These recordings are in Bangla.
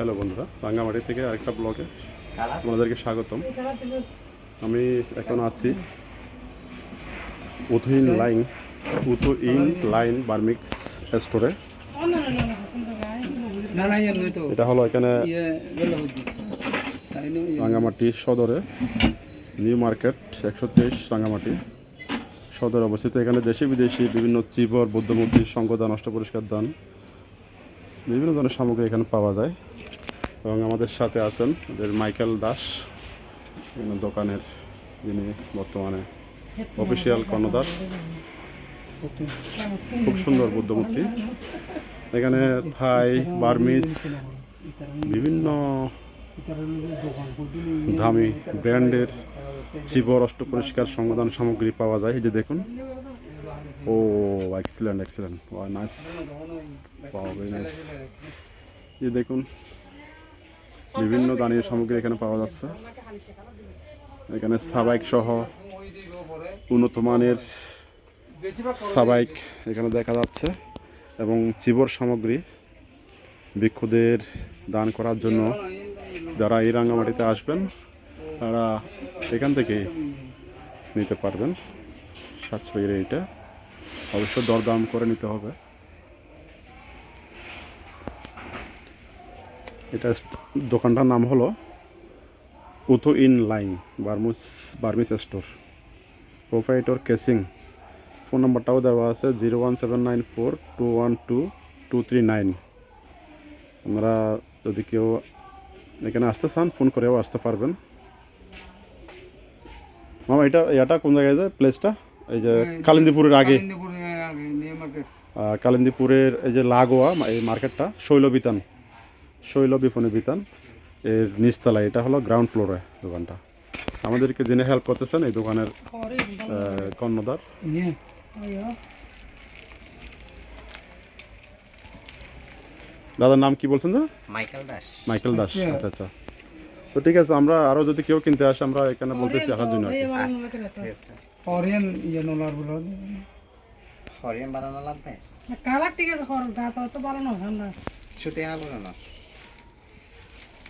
হ্যালো বন্ধুরা, রাঙ্গামাটি থেকে আরেকটা ব্লগে আপনাদেরকে স্বাগতম। আমি এখন আছি উথইন লাইন উথু ইন লাইন বার্মিক্স স্টোরে। এটা হলো এখানে রাঙ্গামাটি সদরে, নিউ মার্কেট, একশো তেইশ রাঙ্গামাটি সদর অবস্থিত। এখানে দেশি বিদেশি বিভিন্ন চিবর, বৌদ্ধমূর্তি অষ্ট পরিষ্কার দান বিভিন্ন ধরনের সামগ্রী এখানে পাওয়া যায়। এবং আমাদের সাথে আছেন আমাদের মাইকেল দাস দোকানের যিনি বর্তমানে অফিসিয়াল কর্ণধার। খুব সুন্দর বুদ্ধমূর্তি। এখানে থাই বার্মিস বিভিন্ন দামি ব্র্যান্ডের চিবর অষ্ট পরিষ্কার সংবিধান সামগ্রী পাওয়া যায়। এই যে দেখুন ও excellent excellent nice very nice এই দেখুন, বিভিন্ন দানীয় সামগ্রী এখানে পাওয়া যাচ্ছে। এখানে সাবাইক সহ উন্নত মানের সাবাইক এখানে দেখা যাচ্ছে এবং চিবর সামগ্রী ভিক্ষুদের দান করার জন্য যারা এই রাঙ্গামাটিতে আসবেন, তারা এখান থেকে নিতে পারবেন। সাশ্রয়ী রেটে। অবশ্য দরদাম করে নিতে হবে। এটা দোকানটার নাম হলো উথো in line, বার্মুস, Burmese store. Proprietor কেসিং। ফোন নাম্বারটাও দেওয়া আছে zero one seven nine four two one two two three nine. আমরা যদি কেউ এখানে আসতে চান, ফোন করেও আসতে পারবেন। মামা, এটা এটা কোন জায়গায় যায় প্লেসটা? এই যে কালিন্দিপুরের আগে। কালিন্দিপুরের এই যে লাগোয়া এই মার্কেটটা শৈল বিতান শৈল বিপণী বিতান। এর নিচতলায় এটা হলো গ্রাউন্ড ফ্লোরে দোকানটা। আমাদেরকে যিনি হেল্প করতেছেন এই দোকানের কর্ণদার দাদার নাম কি বলছেন যে মাইকেল দাস। মাইকেল দাস আচ্ছা। আচ্ছা তো ঠিক আছে আমরা আরও যদি কেউ কিনতে আসে আমরা এখানে বলতেছি আসার জন্য আছে ইয়ে নলার বলো হরিয়ান বানানো লাগবে কালার ঠিক আছে খরচ গা তো ভালো নয় ঠান্ডা ছুটি হবে না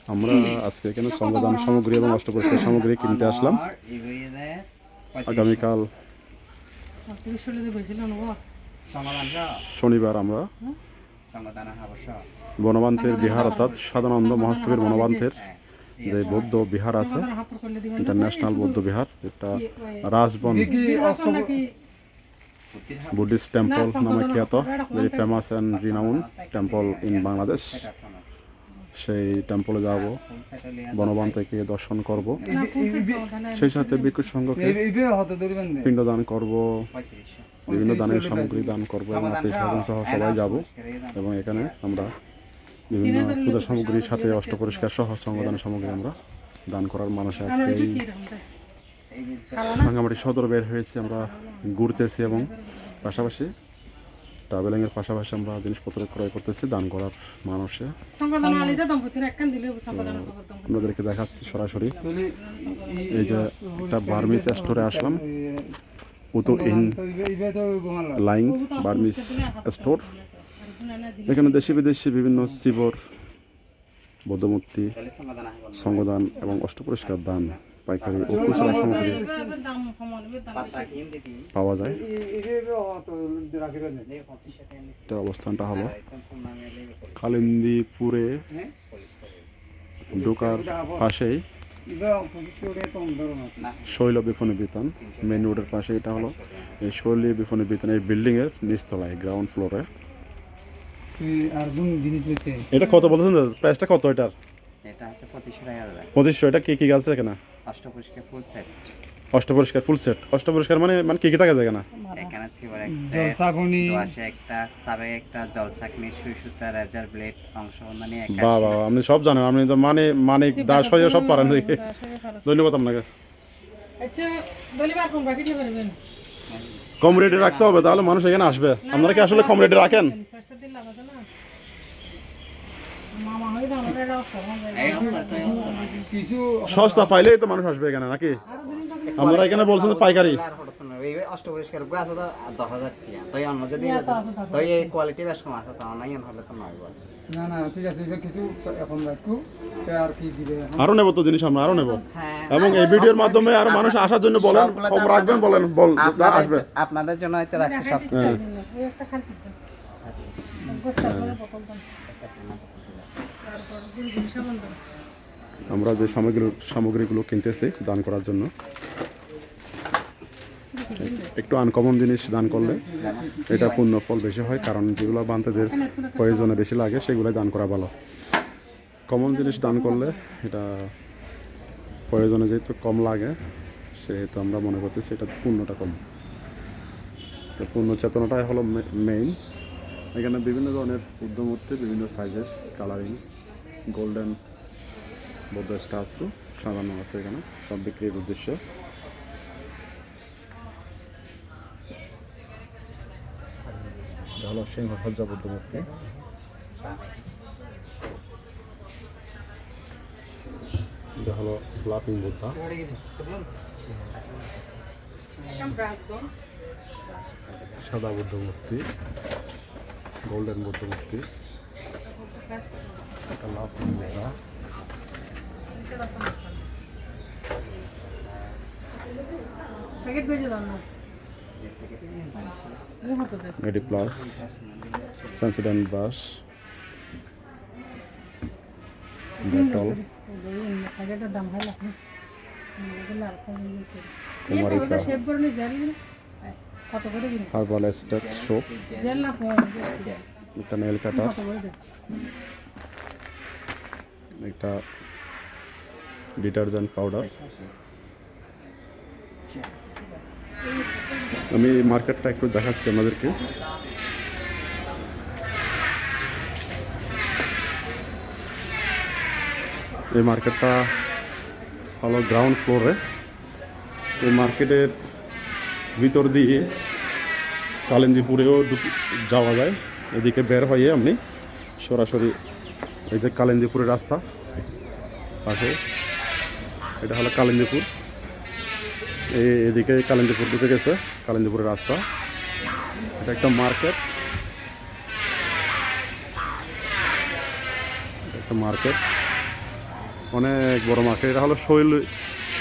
আমরা আজকে এখানে সংবিধান সামগ্রী এবং অষ্টপরিষ্কার সামগ্রী কিনতে আসলাম আগামীকাল শনিবার আমরা বনবান্তের বিহার অর্থাৎ সাদানন্দ মহাস্তবের বনবান্তের যে বৌদ্ধ বিহার আছে ইন্টারন্যাশনাল বৌদ্ধ বিহার, যেটা রাজবন বুদ্ধিস্ট টেম্পল নামে খ্যাত very famous and renown temple in Bangladesh সেই টেম্পলে যাব, বনবান থেকে দর্শন করব। সেই সাথে ভিক্ষু সংঘকে পিণ্ডদান করব, বিভিন্ন দানের সামগ্রী দান করব এবং আত্মীয় সহ সবাই যাব, এবং এখানে আমরা বিভিন্ন পূজা সামগ্রীর সাথে অষ্ট অষ্টপরিষ্কার সহ সংবিধানের সামগ্রী আমরা দান করার মানুষে আজকে এই রাঙ্গামাটি সদর বের হয়েছে আমরা ঘুরতেছি এবং পাশাপাশি ট্রাভেলিংয়ের পাশাপাশি আমরা জিনিসপত্র ক্রয় করতেছি দান করার মানুষে। আপনাদেরকে দেখাচ্ছি সরাসরি। এই যে একটা বার্মিস স্টোরে আসলাম। উতো ইন লাইং বার্মিস স্টোর। এখানে দেশি বিদেশি বিভিন্ন শিবর বৌদ্ধমূর্তি সংগদান এবং অষ্টপরিষ্কার দান, পাইকারি ও খুচরা সামগ্রী পাওয়া যায়। অবস্থানটা হলো কালিন্দিপুরে, ঢোকার পাশেই। শৈল বিপণী বিতান মেন রোডের পাশে এটা হলো এই শৈলী বিপণী বিতান এই বিল্ডিংয়ের নিচতলায় গ্রাউন্ড ফ্লোরে তুই আর কোন জিনিস পেতে এটা কত বলছেন দাদা? প্রাইসটা কত এটার? এটা হচ্ছে পঁচিশ টাকা পঁচিশশো এটা কি কি আছে এখানে? অষ্ট ফুল সেট। অষ্টপরিষ্কার full set. অষ্টপরিষ্কার মানে মানে কি কি থাকে যায় এখানে? এখানে চিবর জলসাগুনি। দোয়াশে একটা সাবে একটা জলসাকনি সুই সুতা রেজার ব্লেড অংশ মানে একটা বাহ বাহ আপনি সব জানেন আপনি তো মানে মানিক দাস হয়ে সব পারেন ধন্যবাদ আপনাকে। আচ্ছা পারবেন কম রেটে রাখতে হবে তাহলে মানুষ এখানে আসবে। আপনারা কি আসলে কম রেটে রাখেন? সস্তা পাইলেই তো মানুষ আসবে এখানে নাকি? আমরা এখানে বলছেন পাইকারি। আর হঠাৎ না, এই অষ্ট পরিষ্কার আছে দশ হাজার টিয়া তাই অন্য যদি তাই এই কোয়ালিটি বেশ কম আছে তো অনলাইন হলে তো নয় না না ঠিক আছে এবার কিছু এখন রাখু। আর কি দিবে? আরও নেব তো জিনিস আমরা আরও নেব। হ্যাঁ। এবং এই ভিডিওর মাধ্যমে আরও মানুষ আসার জন্য বলেন খবর রাখবেন বলেন বল আসবে। আপনাদের জন্য হয়তো রাখছি সব। হ্যাঁ। আমরা যে সামগ্রী সামগ্রীগুলো কিনতেছি দান করার জন্য একটু আনকমন জিনিস দান করলে এটা পূর্ণ ফল বেশি হয়, কারণ যেগুলো বান্তাদের প্রয়োজনে বেশি লাগে সেগুলো দান করা ভালো। কমন জিনিস দান করলে এটা প্রয়োজনে যেহেতু কম লাগে, সেহেতু আমরা মনে করতেছি এটা পূর্ণটা কম। তো পূর্ণ চেতনাটাই হলো মেইন এখানে বিভিন্ন ধরনের বুদ্ধমূর্তি বিভিন্ন সাইজের কালারিং গোল্ডেন বৌদ্ধ স্ট্যাচু সাজানো আছে এখানে, সব বিক্রির উদ্দেশ্যে। হলো সিংহ সজ্জা বুদ্ধ মূর্তি। এটা হলো লাফিং বুদ্ধা। সাদা বুদ্ধ মূর্তি, গোল্ডেন বুদ্ধ মূর্তি। করুন লাফিং বুদ্ধা। প্যাকেট বেজে দাও না। এডি plus Sensodyne brush Dettol herbal estate soap একটা নেল কাটার একটা ডিটারজেন্ট পাউডার আমি এই মার্কেটটা একটু দেখাচ্ছি আমাদেরকে এই মার্কেটটা হলো গ্রাউন্ড ফ্লোরে এই মার্কেটের ভিতর দিয়ে কালিন্দিপুরেও যাওয়া যায়। এদিকে বের হয়ে আপনি সরাসরি এই যে কালিন্দিপুরের রাস্তা পাশে। এটা হলো কালিন্দিপুর। এদিকে কালিন্দিপুর ঢুকে গেছে, কালিন্দিপুরের রাস্তা। এটা একটা মার্কেট। একটা মার্কেট। অনেক বড় মার্কেট। এটা হলো শৈল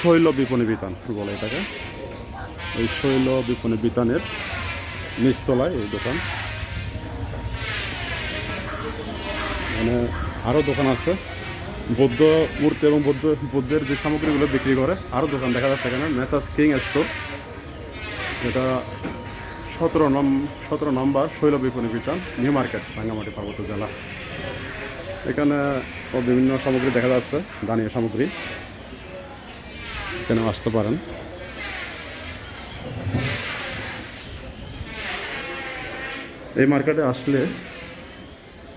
শৈল বিপণী বিতান বলে এটাকে। এই শৈল বিপণী বিতানের নিচতলায় এই দোকান। মানে আরও দোকান আছে। বৌদ্ধ মূর্তি এবং বৌদ্ধ, বৌদ্ধের যে সামগ্রীগুলো বিক্রি করে, আরও দোকান দেখা যাচ্ছে এখানে মেসাস কিং স্টোর এটা সতেরো নম, সতেরো নম্বর শৈল বিপণী বিতান নিউ মার্কেট, রাঙ্গামাটি পার্বত্য জেলা। এখানে বিভিন্ন সামগ্রী দেখা যাচ্ছে, দানীয় সামগ্রী। এখানে আসতে পারেন। এই মার্কেটে আসলে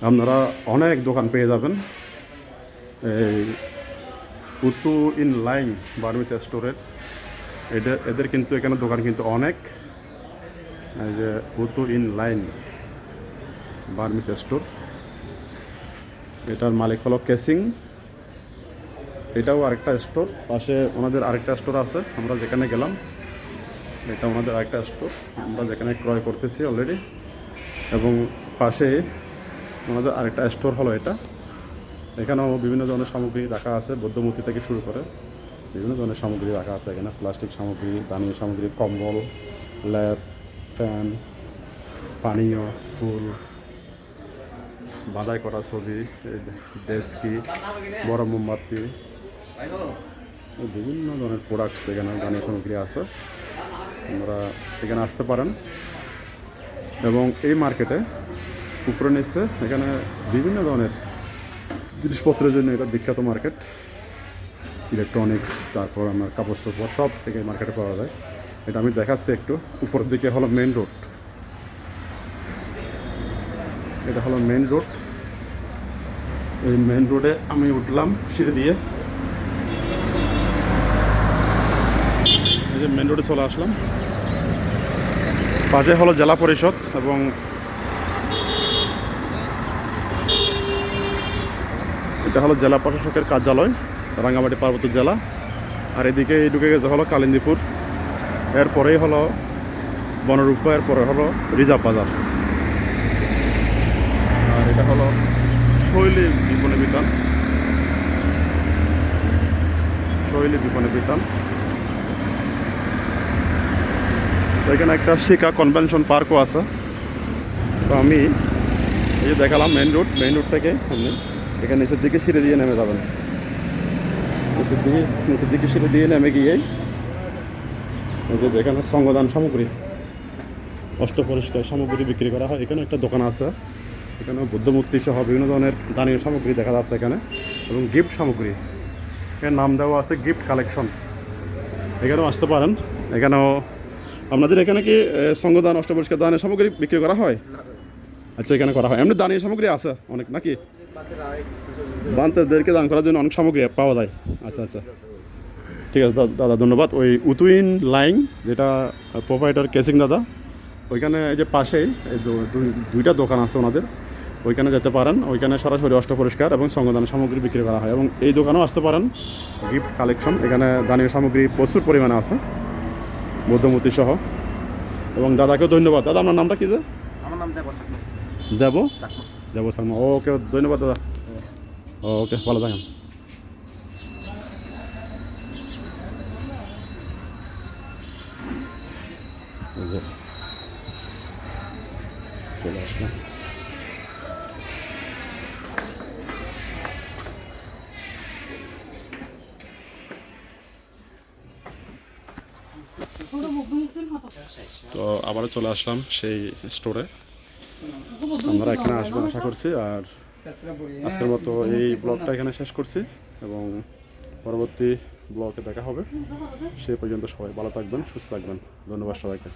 আপনারা অনেক দোকান পেয়ে যাবেন। উত্তু ইন লাইন বার্মিস স্টোরের এদের এদের কিন্তু এখানে দোকান কিন্তু অনেক। যে উত্তু ইন লাইন বার্মিস স্টোর। এটার মালিক হলো কেসিং। এটাও আরেকটা স্টোর। পাশে ওনাদের আরেকটা স্টোর আছে, আমরা যেখানে গেলাম, এটা ওনাদের আরেকটা স্টোর। আমরা যেখানে ক্রয় করতেছি অলরেডি। এবং পাশে ওনাদের আরেকটা স্টোর হলো এটা। এখানেও বিভিন্ন ধরনের সামগ্রী রাখা আছে বৌদ্ধমূর্তি থেকে শুরু করে বিভিন্ন ধরনের সামগ্রী রাখা আছে এখানে। প্লাস্টিক সামগ্রী, দানীয় সামগ্রী, কম্বল, ল্যাব, ফ্যান, পানীয়, ফুল, বাধাই করা ছবি ডেস্কি, বড় মোমবাতি বিভিন্ন ধরনের প্রোডাক্টস এখানে দানীয় সামগ্রী আছে। আমরা এখানে আসতে পারেন। এবং এই মার্কেটে উপরে নিচ্ছে এখানে বিভিন্ন ধরনের জিনিসপত্রের জন্য এটা বিখ্যাত মার্কেট ইলেকট্রনিক্স তারপর আমার কাপড় চোপড় সব থেকে মার্কেটে পাওয়া যায়। এটা আমি দেখাচ্ছি একটু। উপরের দিকে হলো মেন রোড এটা হলো মেন রোড এই মেন রোডে আমি উঠলাম সিঁড়ি দিয়ে। এই যে মেন রোডে চলে আসলাম। পাশে হলো জেলা পরিষদ এবং এটা হলো জেলা প্রশাসকের কার্যালয়, রাঙ্গামাটি পার্বত্য জেলা। আর এদিকে ঢুকে গেছে হলো কালিন্দিপুর। এরপরেই হলো বনরূপা, এরপরে হলো রিজার্ভ বাজার। আর এটা হলো শৈলী বিপণী বিতান। শৈলী বিপণী বিতান। এখানে একটা শিকা কনভেনশন পার্কও আছে। তো আমি এই যে দেখালাম মেন রোড মেন রোড থেকে আপনি এখানে নিচের দিকে সিঁড়ি দিয়ে নেমে যাবেন। নিচের দিকে নিচের দিকে সিঁড়ি দিয়ে নেমে গিয়ে এই যে এখানে সংগদান সামগ্রী অষ্ট পরিষ্কার সামগ্রী বিক্রি করা হয়। এখানে একটা দোকান আছে। এখানে বুদ্ধমূর্তি সহ বিভিন্ন ধরনের দানীয় সামগ্রী দেখা যাচ্ছে এখানে এবং গিফট সামগ্রী। এখানে নাম দেওয়া আছে গিফট কালেকশন। এখানেও আসতে পারেন। এখানেও আপনাদের এখানে কি এ, সঙ্গদান অষ্ট পরিষ্কার দানের সামগ্রী বিক্রি করা হয়? আচ্ছা এখানে করা হয়। এমনি দানীয় সামগ্রী আছে অনেক নাকি? বান্তাদেরকে দান করার জন্য অনেক সামগ্রী পাওয়া যায়। আচ্ছা আচ্ছা। ঠিক আছে দাদা ধন্যবাদ। ওই উতুইন লাইন যেটা প্রোভাইডার কেসিং দাদা ওইখানে এই যে পাশেই এই দুইটা দোকান আছে ওনাদের ওইখানে যেতে পারেন। ওইখানে সরাসরি অষ্ট পরিষ্কার এবং সংগদান সামগ্রী বিক্রি করা হয় এবং এই দোকানেও আসতে পারেন। গিফট কালেকশন এখানে দানীয় সামগ্রী প্রচুর পরিমাণে আছে বৌদ্ধমূর্তি সহ। এবং দাদাকেও ধন্যবাদ। দাদা আপনার নামটা কি যে? আমার নাম দেব দেব? দেব শর্মা ওকে ধন্যবাদ দাদা। ওকে ভালো থাকেন। চলে আসলাম। তো আবারও চলে আসলাম সেই স্টোরে আমরা এখানে আসব আশা করছি আর চেষ্টা আজকের মতো এই ব্লগটা এখানে শেষ করছি এবং পরবর্তী ব্লগে দেখা হবে। সে পর্যন্ত সবাই ভালো থাকবেন সুস্থ থাকবেন। ধন্যবাদ সবাইকে।